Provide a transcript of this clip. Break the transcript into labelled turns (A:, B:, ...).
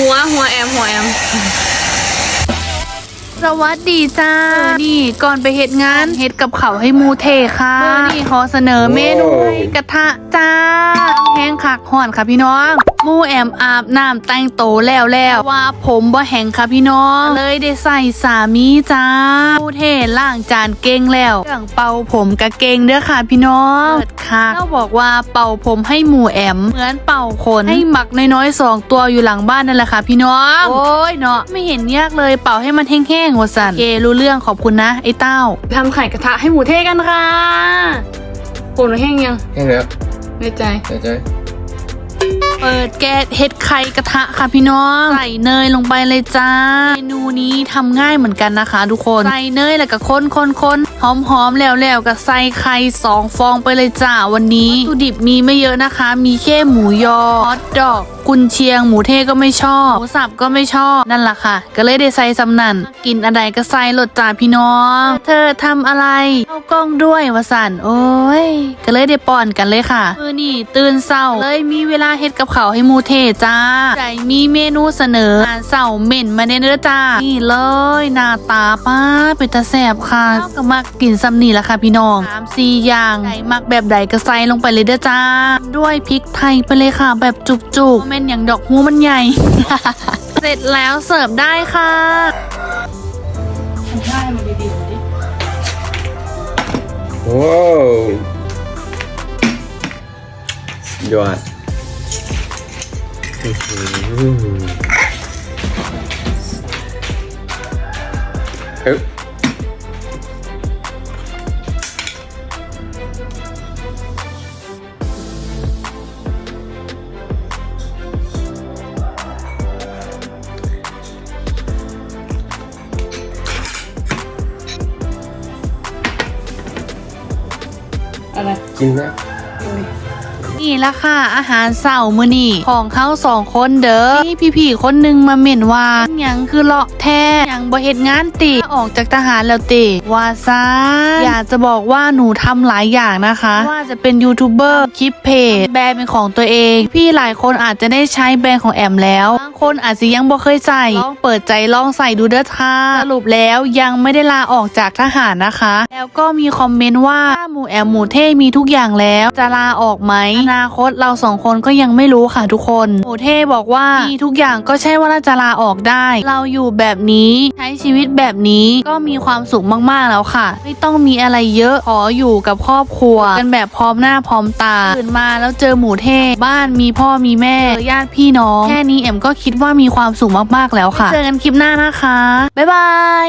A: หัวหัวแอมหัวแอม
B: สวัสดีจ้านี่ก่อนไปเฮ็ดงานเฮ็ดกับเขาวให้หมูเทค่ะเมื่อนี่ขอเสนอเมนูกระทะจ้าแห้งคักห่อนค่ะพี่น้องหมูแอมอาบน้ำแต่งโตวแล้วแล้วว่าผมบ่แห้งค่ะพี่น้อง เลยได้ใส่สามีจ้าหมูเทล่างจานเก่งแล้วเครื่องเป่าผมกะเก่งเด้อค่ะพี่น้องเปิดค่ะเขาบอกว่าเป่าผมให้หมูแอมเหมือนเป่าขนให้หมักน้อยๆสองตัวอยู่หลังบ้านนั่นแหละค่ะพี่น้องโอ้ยเนาะไม่เห็นยากเลยเป่าให้มันแห้งๆหัวสันโอเครู้เรื่องขอบคุณนะ ไอ้เต้า
A: ทำไข่กระทะให้หมูเทกันค่ะโคนแห้งยัง
C: แห้งแล้ว
A: ในใจ
C: ใจใจ
B: เปิดแก๊สเห็ดไข่กระทะค่ะพี่น้องใส่เนยลงไปเลยจ้า เมนูนี้ทำง่ายเหมือนกันนะคะ ทุกคน ใส่เนยแล้วก็คนคนคน หอมหอมๆแล้วแล้วก็ใส่ไข่สองฟองไปเลยจ้าวันนี้วัตถุดิบมีไม่เยอะนะคะ มีแค่หมูยอฮอทดอกกุนเชียง หมูเทก็ไม่ชอบหมูสับก็ไม่ชอบนั่นแหละค่ะ ก็เลยได้ใส่สำนันกินอะไรก็ใส่รสจ้าพี่น้อง เธอทำอะไรเข้ากล้องด้วยวสันโอ้ยก็เลยได้ป้อนกันเลยค่ะมือนี่ตื่นเศร้าเลยมีเวลาเฮ็ดกับเขาให้หมูเทจ้าใจมีเมนูเสนออาหารเศร้าเหม็นมาเน้อจ้านี่เลยหน้าตาป้าเป็นตาแสบค่ะก็มักกินซ้ำนี่แหละค่ะพี่น้องสามสี่อย่างไก่มักแบบใดก็ใส่ลงไปเลยเด้อจ้า ด้วยพริกไทยไปเลยค่ะ แบบจุกๆแม่นอย่างดอกหูมันใหญ่ เสร็จแล้วเสิร์ฟได้ค่ะ
C: ว้าดยอดอื้อหือเอ๊
A: อะไร
C: กินแล้ว
B: นี่ นี่ละค่ะอาหารเสาร์มื้อนี่ของเขาสองคนเด้อนี่พี่ๆคนหนึงมาเม่นว่าหยังคือเลาะแท้หยังบ่เฮ็ดงานติออกจากทหารแล้วติว่าซะอยากจะบอกว่าหนูทำหลายอย่างนะคะ ว่าจะเป็นยูทูบเบอร์คลิปเพจแบรนด์เป็นของตัวเอง พี่หลายคนอาจจะได้ใช้แบรนด์ของแอมแล้วบางคนอาจจะยังบ่เคยใส่ลองเปิดใจลองใส่ดูเด้อค่ะสรุปแล้วยังไม่ได้ลาออกจากทหารนะคะ แล้วก็มีคอมเมนต์ว่าหมูแอมหมูเท่มีทุกอย่างแล้วจะลาออกไหมอนาคตเราสองคนก็ยังไม่รู้ค่ะทุกคนหมูเท่บอกว่ามีทุกอย่างก็ใช่ว่าเราจะลาออกได้ เราอยู่แบบนี้ใช้ชีวิตแบบนี้ก็มีความสุขมากๆแล้วค่ะ ไม่ต้องมีอะไรเยอะขออยู่กับครอบครัว กันแบบพร้อมหน้าพร้อมตาตื่นมาแล้วเจอหมู่เท่บ้านมีพ่อมีแม่ญาติพี่น้อง แค่นี้แอมก็คิดว่ามีความสุขมากๆแล้วค่ะเจอกันคลิปหน้านะคะบ๊ายบาย